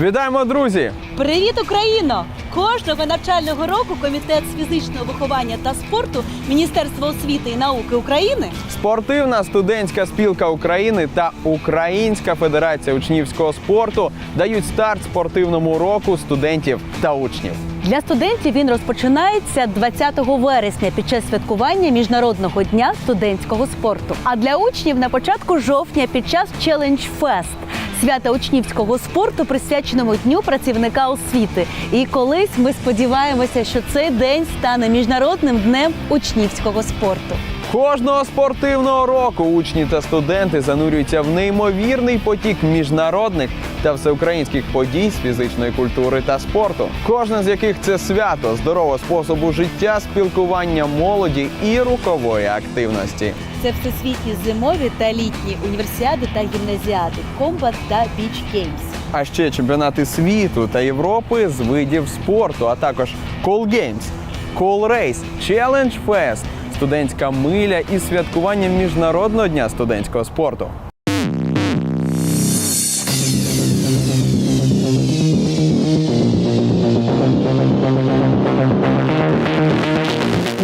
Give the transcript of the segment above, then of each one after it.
Вітаємо, друзі! Привіт, Україно! Кожного навчального року комітет з фізичного виховання та спорту Міністерства освіти і науки України Спортивна студентська спілка України та Українська федерація учнівського спорту дають старт спортивному року студентів та учнів. для студентів він розпочинається 20 вересня під час святкування міжнародного дня студентського спорту. А для учнів на початку жовтня під час Challenge Fest – свята учнівського спорту, присвяченому дню працівника освіти. І колись ми сподіваємося, що цей день стане міжнародним днем учнівського спорту. Кожного спортивного року учні та студенти занурюються в неймовірний потік міжнародних та всеукраїнських подій з фізичної культури та спорту. Кожне з яких це свято, здорового способу життя, спілкування молоді і рухової активності. Це всесвітні зимові та літні універсіади та гімназіади, комбат та біч геймс. А ще чемпіонати світу та Європи з видів спорту, а також Cool Games, Cool Race, Challenge Fest, студентська миля і святкування міжнародного дня студентського спорту.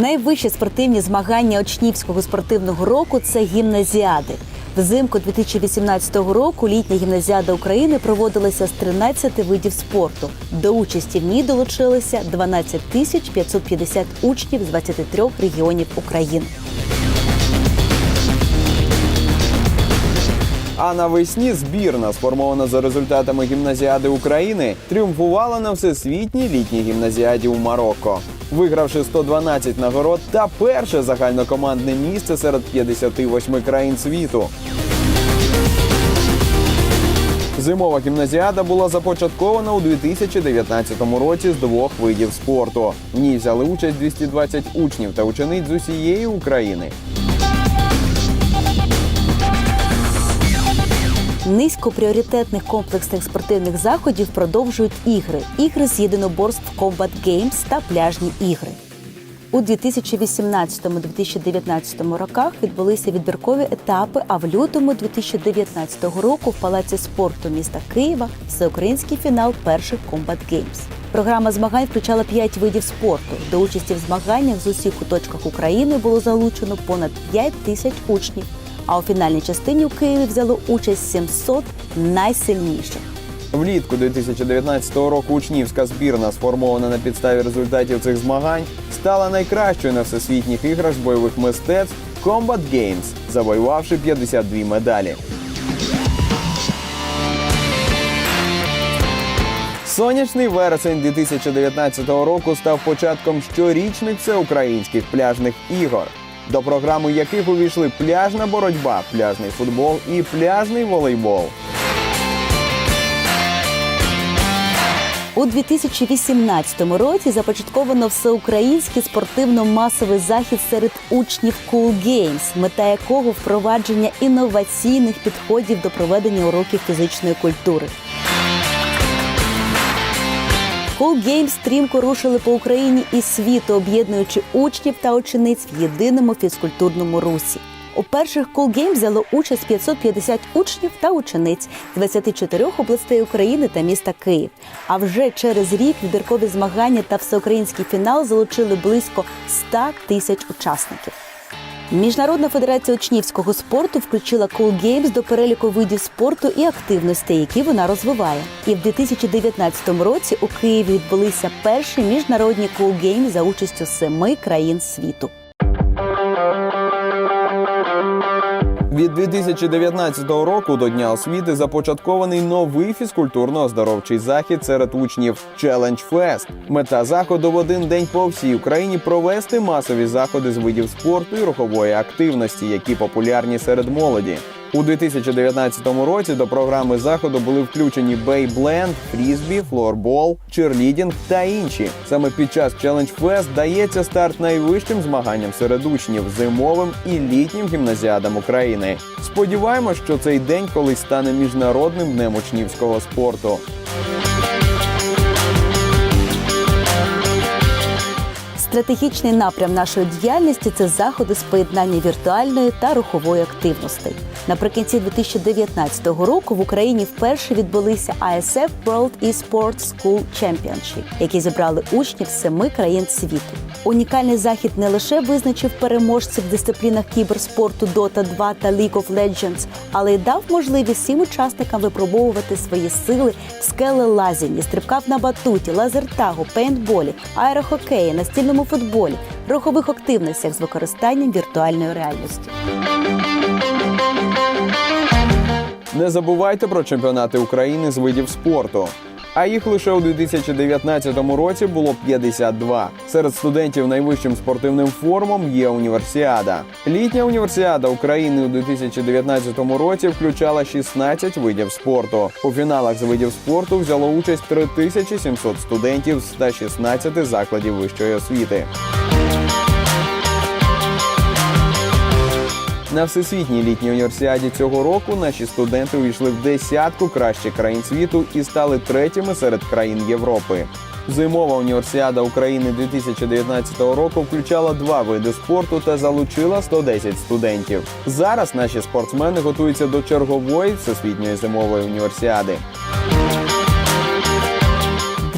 Найвищі спортивні змагання учнівського спортивного року це гімназіади. Взимку 2018 року літня гімназіада України проводилася з 13 видів спорту. До участі в ній долучилися 12 тисяч 550 учнів з 23 регіонів України. А навесні збірна, сформована за результатами гімназіади України, тріумфувала на всесвітній літній гімназіаді у Марокко, вигравши 112 нагород та перше загальнокомандне місце серед 58 країн світу. Зимова гімназіада була започаткована у 2019 році з двох видів спорту. В ній взяли участь 220 учнів та учениць з усієї України. Низько пріоритетних комплексних спортивних заходів продовжують ігри, ігри з єдиноборств Combat Games та пляжні ігри. У 2018-2019 роках відбулися відбіркові етапи, а в лютому 2019 року в Палаці спорту міста Києва всеукраїнський фінал перших Combat Games. Програма змагань включала п'ять видів спорту. До участі в змаганнях з усіх куточках України було залучено понад 5 тисяч учнів. А у фінальній частині у Києві взяло участь 700 найсильніших. Влітку 2019 року учнівська збірна, сформована на підставі результатів цих змагань, стала найкращою на всесвітніх іграх з бойових мистецтв Combat Games, завоювавши 52 медалі. Сонячний вересень 2019 року став початком щорічних всеукраїнських пляжних ігор, до програми яких увійшли пляжна боротьба, пляжний футбол і пляжний волейбол. У 2018 році започатковано всеукраїнський спортивно-масовий захід серед учнів Cool Games, мета якого впровадження інноваційних підходів до проведення уроків фізичної культури. Cool Games стрімко рушили по Україні і світу, об'єднуючи учнів та учениць в єдиному фізкультурному русі. У перших Cool Games взяло участь 550 учнів та учениць з 24 областей України та міста Київ. А вже через рік відбіркові змагання та всеукраїнський фінал залучили близько 100 тисяч учасників. Міжнародна федерація учнівського спорту включила Cool Games до переліку видів спорту і активностей, які вона розвиває. І в 2019 році у Києві відбулися перші міжнародні Cool Games за участю семи країн світу. Від 2019 року до Дня освіти започаткований новий фізкультурно-оздоровчий захід серед учнів Challenge Fest. Мета заходу в один день по всій Україні провести масові заходи з видів спорту і рухової активності, які популярні серед молоді. У 2019 році до програми заходу були включені бейбленд, фрізбі, флорбол, черлідінг та інші. Саме під час Challenge Fest дається старт найвищим змаганням серед учнів зимовим і літнім гімназіадам України. Сподіваємось, що цей день колись стане міжнародним днем учнівського спорту. Стратегічний напрям нашої діяльності це заходи з поєднання віртуальної та рухової активностей. Наприкінці 2019 року в Україні вперше відбулися ISF World eSports School Championship, які зібрали учнів з семи країн світу. Унікальний захід не лише визначив переможців в дисциплінах кіберспорту Dota 2 та League of Legends, але й дав можливість всім учасникам випробовувати свої сили в скелелазінні, стрибках на батуті, лазертагу, пейнтболі, аерохокеї, настільному футболі, рухових активностях з використанням віртуальної реальності. Не забувайте про чемпіонати України з видів спорту. А їх лише у 2019 році було 52. Серед студентів найвищим спортивним формом є універсіада. Літня універсіада України у 2019 році включала 16 видів спорту. У фіналах з видів спорту взяло участь 3700 студентів з 116 закладів вищої освіти. На всесвітній літній універсіаді цього року наші студенти увійшли в десятку кращих країн світу і стали третіми серед країн Європи. Зимова універсіада України 2019 року включала два види спорту та залучила 110 студентів. Зараз наші спортсмени готуються до чергової всесвітньої зимової універсіади.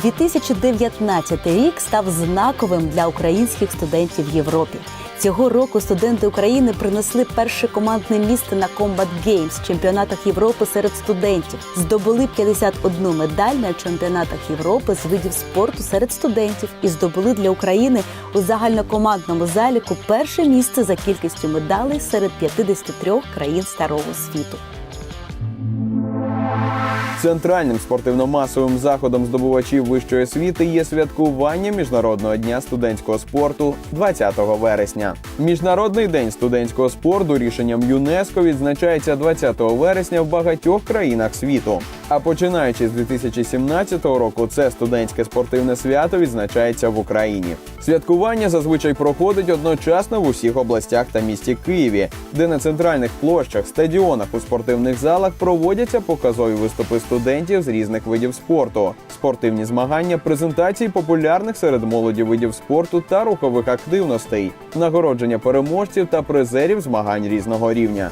2019 рік став знаковим для українських студентів в Європі. Цього року студенти України принесли перше командне місце на Combat Games – чемпіонатах Європи серед студентів. Здобули 51 медаль на чемпіонатах Європи з видів спорту серед студентів і здобули для України у загальнокомандному заліку перше місце за кількістю медалей серед 53 країн старого світу. Центральним спортивно-масовим заходом здобувачів вищої освіти є святкування Міжнародного дня студентського спорту 20 вересня. Міжнародний день студентського спорту рішенням ЮНЕСКО відзначається 20 вересня в багатьох країнах світу. А починаючи з 2017 року, це студентське спортивне свято відзначається в Україні. Святкування зазвичай проходить одночасно в усіх областях та місті Києві, де на центральних площах, стадіонах у спортивних залах проводяться показові виступи студентів з різних видів спорту, спортивні змагання, презентації популярних серед молоді видів спорту та рухових активностей, нагородження переможців та призерів змагань різного рівня.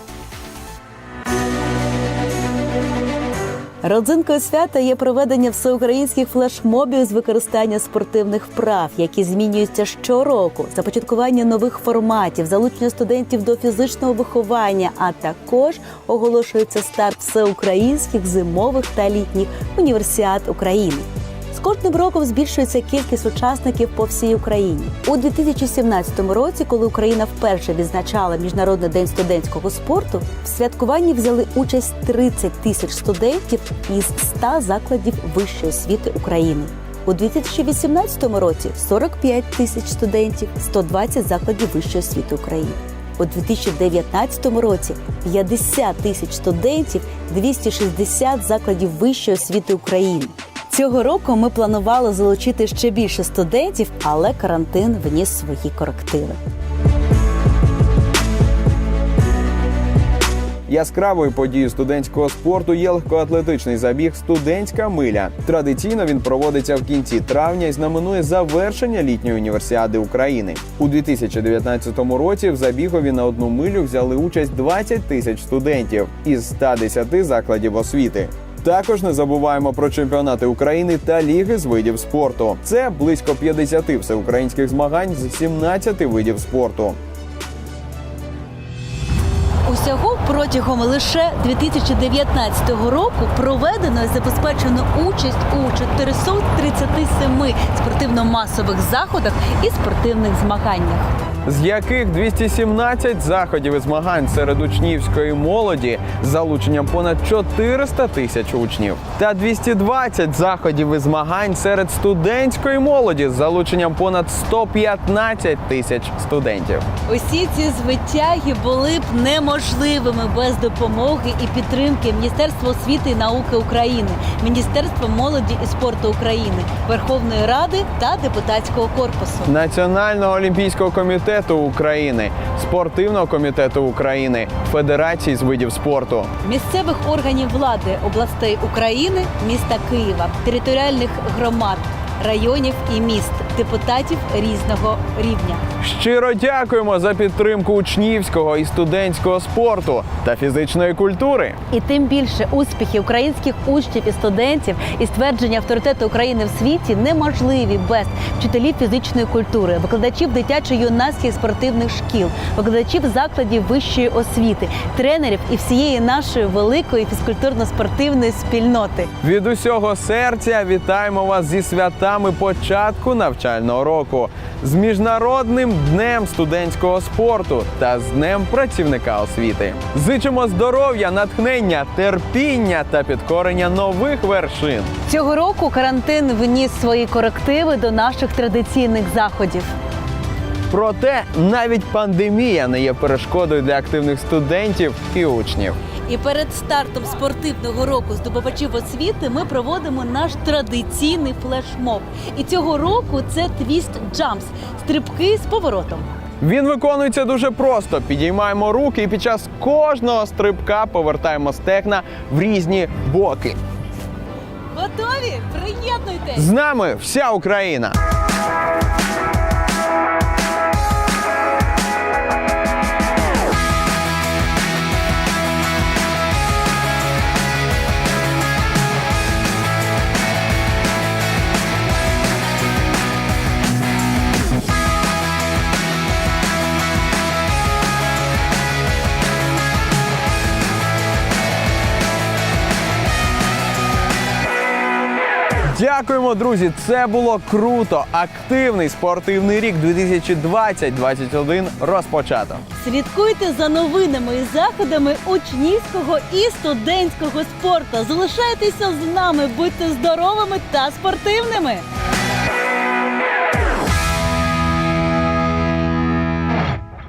Родзинкою свята є проведення всеукраїнських флешмобів з використання спортивних вправ, які змінюються щороку, започаткування нових форматів, залучення студентів до фізичного виховання, а також оголошується старт всеукраїнських зимових та літніх універсіад України. З кожним роком збільшується кількість учасників по всій Україні. У 2017 році, коли Україна вперше відзначала Міжнародний день студентського спорту, в святкуванні взяли участь 30 тисяч студентів із 100 закладів вищої освіти України. У 2018 році 45 тисяч студентів, 120 закладів вищої освіти України. У 2019 році 50 тисяч студентів, 260 закладів вищої освіти України. Цього року ми планували залучити ще більше студентів, але карантин вніс свої корективи. Яскравою подією студентського спорту є легкоатлетичний забіг Студентська миля. Традиційно він проводиться в кінці травня і знаменує завершення літньої універсіади України. У 2019 році в забігові на одну милю взяли участь 20 тисяч студентів із 110 закладів освіти. Також не забуваємо про чемпіонати України та ліги з видів спорту. Це близько 50 всеукраїнських змагань з 17 видів спорту. Протягом лише 2019 року проведено і забезпечено участь у 437 спортивно-масових заходах і спортивних змаганнях. з яких 217 заходів і змагань серед учнівської молоді з залученням понад 400 тисяч учнів, та 220 заходів і змагань серед студентської молоді з залученням понад 115 тисяч студентів. Усі ці звитяги були б неможливими без допомоги і підтримки Міністерства освіти і науки України, Міністерства молоді і спорту України, Верховної Ради та депутатського корпусу. Національного олімпійського комітету України, спортивного комітету України, Федерації з видів спорту. місцевих органів влади областей України, міста Києва, територіальних громад, районів і міст, депутатів різного рівня. Щиро дякуємо за підтримку учнівського і студентського спорту та фізичної культури. І тим більше успіхи українських учнів і студентів і ствердження авторитету України в світі неможливі без вчителів фізичної культури, викладачів дитячо-юнацьких спортивних шкіл, викладачів закладів вищої освіти, тренерів і всієї нашої великої фізкультурно-спортивної спільноти. Від усього серця вітаємо вас зі святами початку навчального року, з міжнародним днем студентського спорту та з днем працівника освіти. Зичимо здоров'я, натхнення, терпіння та підкорення нових вершин. Цього року карантин вніс свої корективи до наших традиційних заходів. Проте навіть пандемія не є перешкодою для активних студентів і учнів. І перед стартом спортивного року здобувачів освіти ми проводимо наш традиційний флешмоб. І цього року це твіст джампс стрибки з поворотом. Він виконується дуже просто. Підіймаємо руки і під час кожного стрибка повертаємо стегна в різні боки. Готові? Приєднуйтесь! З нами вся Україна. Дякуємо, друзі! Це було круто. Активний спортивний рік 2020-2021 розпочато. Слідкуйте за новинами і заходами учнівського і студентського спорту. Залишайтеся з нами, будьте здоровими та спортивними.